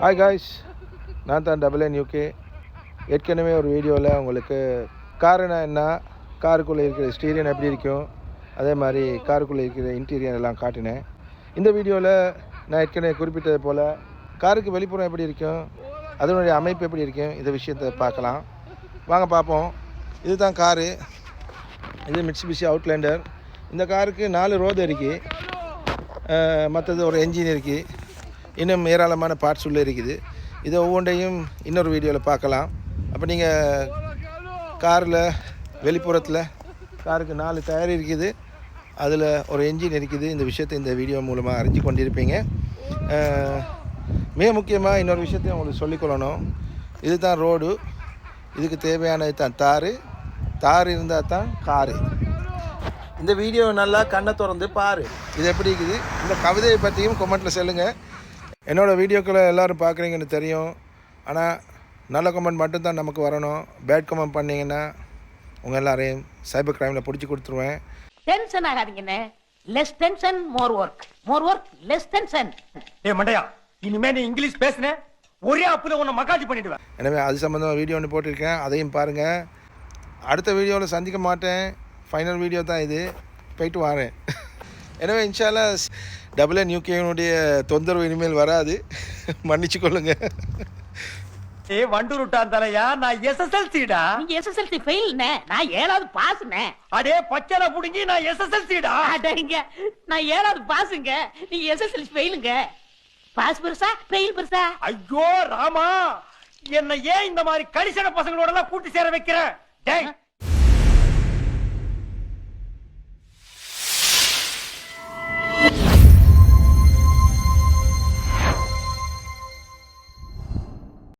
Hi guys நான் தான் double N UK ஏற்கனவே ஒரு வீடியோவில் உங்களுக்கு காருனா என்ன? காருக்குள்ளே இருக்கிற ஸ்டீரியன் எப்படி இருக்கும்? அதே மாதிரி காருக்குள்ளே இருக்கிற இன்டீரியர் எல்லாம் காட்டினேன். இந்த வீடியோவில் நான் ஏற்கனவே குறிப்பிட்டது போல் காருக்கு வெளிப்புறம் எப்படி இருக்கும்? அதனுடைய அமைப்பு எப்படி இருக்கும்? இந்த விஷயத்தை பார்க்கலாம். வாங்க பார்ப்போம். இதுதான் காரு. இது மிட்சுபிஷி அவுட்லேண்டர் இந்த காருக்கு நாலு ரோடு இருக்குது மற்றது ஒரு என்ஜின் இருக்குது இன்னும் ஏராளமான பார்ட்ஸ் உள்ளே இருக்குது. இது ஒவ்வொன்றையும் இன்னொரு வீடியோவில் பார்க்கலாம். அப்போ நீங்கள் காரில் வெளிப்புறத்தில் காருக்கு நாலு டயர் இருக்குது. அதில் ஒரு என்ஜின் இருக்குது. இந்த விஷயத்தை இந்த வீடியோ மூலமாக அறிஞ்சு கொண்டிருப்பீங்க. மிக முக்கியமாக இன்னொரு விஷயத்தையும் உங்களுக்கு சொல்லிக்கொள்ளணும் இதுதான் ரோடு இதுக்கு தேவையானது தான் தார் தார் இருந்தால் தான் காரு இந்த வீடியோ நல்லா கண்ணை திறந்து பாரு. இது எப்படி இருக்குது? இந்த கவிதையை பற்றியும் கொமெண்ட்டில் சொல்லுங்கள் என்னோட வீடியோக்களை எல்லாரும் பார்க்குறீங்கன்னு தெரியும். ஆனால் நல்ல கமெண்ட் மட்டும்தான் நமக்கு வரணும். பேட் கமெண்ட் பண்ணீங்கன்னா உங்கள் எல்லாரையும் சைபர் கிரைமில் பிடிச்சி கொடுத்துருவேன். Tension ஆகாதீங்கண்ணே. Less tension more work more work less tension ஏய் மண்டையா இனிமே நீ இங்கிலீஷ் பேசுன ஒரே அப்புல உன்னை மக்காஜி பண்ணிடுவேன். எனவே அது சம்மந்தமாக வீடியோ ஒன்று போட்டிருக்கேன். அதையும் பாருங்கள் அடுத்த வீடியோவில் சந்திக்க மாட்டேன். ஃபைனல் வீடியோ தான் இது. போயிட்டு வரேன். எனவே இன்ஷால்லா டபுள் என் யூகேனுடைய தொந்தரவு இனிமேல் வராது. மன்னிச்சு கொள்ளுங்கள் ஏ வண்டூருட்டான் தலையா நான் எஸ்எஸ்எல்சிடா நீங்க எஸ்எஸ்எல்சி ஃபெயில்ண்ணே நான் ஏழாவது பாஸ்ண்ணே அடே பச்சளை புடுங்கி நான் எஸ்எஸ்எல்சிடா அடங்க நான் ஏழாவது பாஸுங்க நீங்க எஸ்எஸ்எல்சி ஃபெயிலுங்க பாஸ் பெருசா? ஃபெயில் பெருசா? ஐயோ ராமா. என்ன ஏன் இந்த மாதிரி கடிசன பசங்களோட எல்லாம் கூட்டி சேர வைக்கிற? டேய்